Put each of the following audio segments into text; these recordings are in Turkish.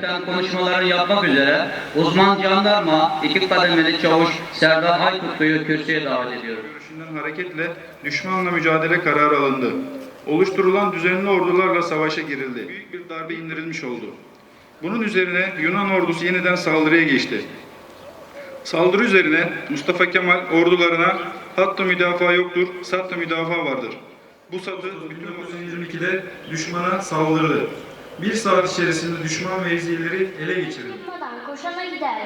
eden konuşmalarını yapmak üzere uzman jandarma iki kademeli çavuş Serdar Aykutlu'yu kürsüye davet ediyorum. görüşünden hareketle düşmanla mücadele kararı alındı. Oluşturulan düzenli ordularla savaşa girildi. Büyük bir darbe indirilmiş oldu. Bunun üzerine Yunan ordusu yeniden saldırıya geçti. Saldırı üzerine Mustafa Kemal ordularına hatta müdafaa yoktur, satta müdafaa vardır. Bu satı 1922'de düşmana saldırdı. Bir saat içerisinde düşman mevzileri ele geçirildi. Koşana gider.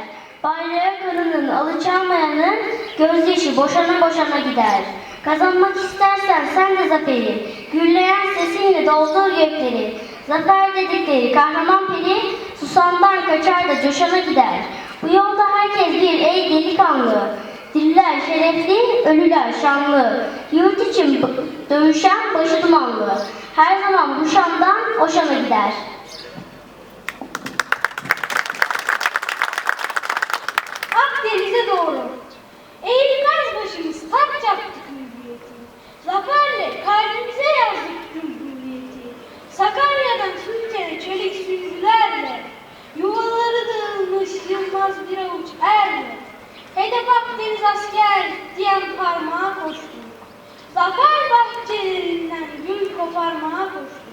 Bayrağı kanının alışamayanın gözyaşı boşana boşana gider. Kazanmak istersen sen de zaferi. Gürleyen sesinle doldur gökleri. Zafer dedikleri kahraman peri susamdan kaçar da coşana gider. Bu yolda herkes bir ey delikanlı. Diller şerefli, ölüler şanlı. Yurt için dövüşen başı dumanlı. Her zaman bu şandan o şana gider. Akdeniz'e doğru. Eğilmez başımız taç yaptık hürriyeti. Zaferle kalbimize yazdık cumhuriyeti. Sakarya'dan Tunceli çelik süngülerle. Yuvaları dağılmış yılmaz bir avuç erle. Hedef Akdeniz asker diyen parmağa koştu. Zafer bahçelerinden gül koparmaya koştu.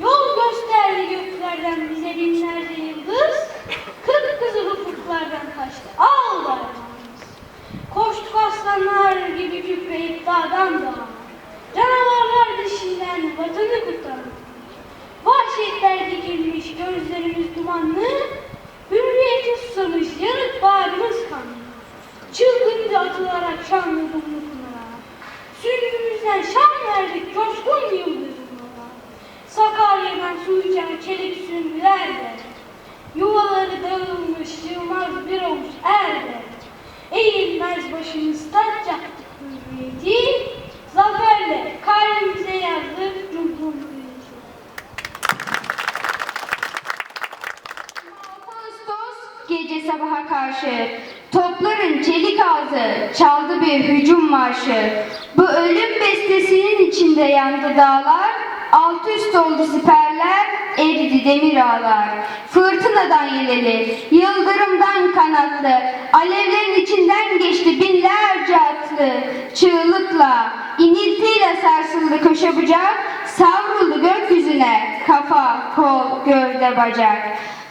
Yol gösterdi göklerden bize binlerce yıldız. Kıpkızıl ufuklardan kaçtı al bayrağımız. Koştuk aslanlar gibi kükreyip dağdan dağa. Canavarlar dışından vatanı kurtardık. Vahşetler dikilmiş gözlerimiz dumanlı. Hürriyete susamış yanık bağrımız kanlı. Çılgınca atılarak şanlı dumlu pınara. Süngümüzden şan verdik coşkun yıldızlara. Sakarya'dan su içen çelik süngülerle. Yuvaları dağılmış yılmaz bir avuç erle. Eğilmez başımız taç yaptık hürriyeti. Zaferle kalbimize yazdık cumhuriyeti. Gece sabaha karşı topların çelik ağzı çaldı bir hücum marşı. Bu ölüm bestesinin içinde yandı dağlar, alt üst oldu siperler, eridi demir ağlar. Fırtınadan yeleli, yıldırımdan kanatlı, alevlerin içinden geçti binlerce atlı. Çığlıkla, iniltiyle sarsıldı köşe bucak, savruldu gökyüzüne, kol, gövde, bacak.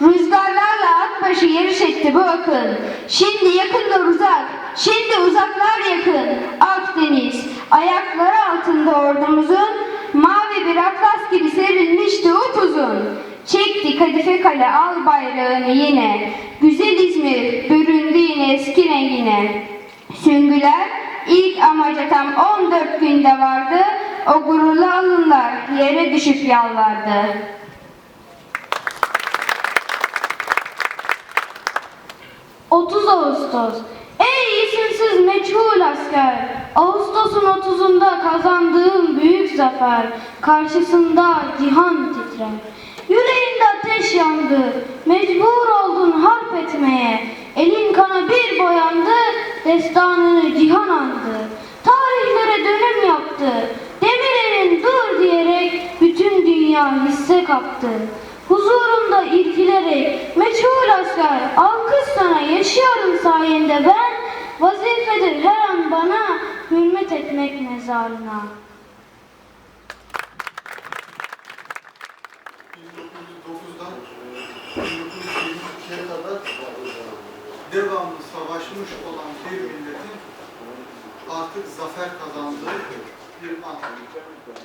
Rüzgarlarla at başı yarış etti bu akın. Şimdi yakınlar uzak, şimdi uzaklar yakın. Akdeniz, ayakları altında ordumuzun mavi bir atlas gibi serilmişti upuzun. Çekti kadife kale al bayrağını yine. Güzel İzmir büründü yine eski rengine. Süngüler ilk amaca tam 14 günde vardı. O gururlu alınlar yere düşüp yalvardı. — 30 Ağustos. Ey isimsiz meçhul asker! Ağustos'un 30'unda kazandığım büyük zafer karşısında cihan titrer. Yüreğinde ateş yandı, mecbur oldun harp etmeye. Elin kana bir boyandı, destanını cihan andı. Tarihlere dönüm yaptı, demirlerin dur diyerek bütün dünya hisse kaptı. Huzurunda irkilerek meçhul asker alkış sana yaşıyorum sayende ben vazifedir her an bana hürmet etmek mezarına. 1909'dan 1922'ye kadar devamlı savaşmış olan bir milletin artık zafer kazandığı bir an.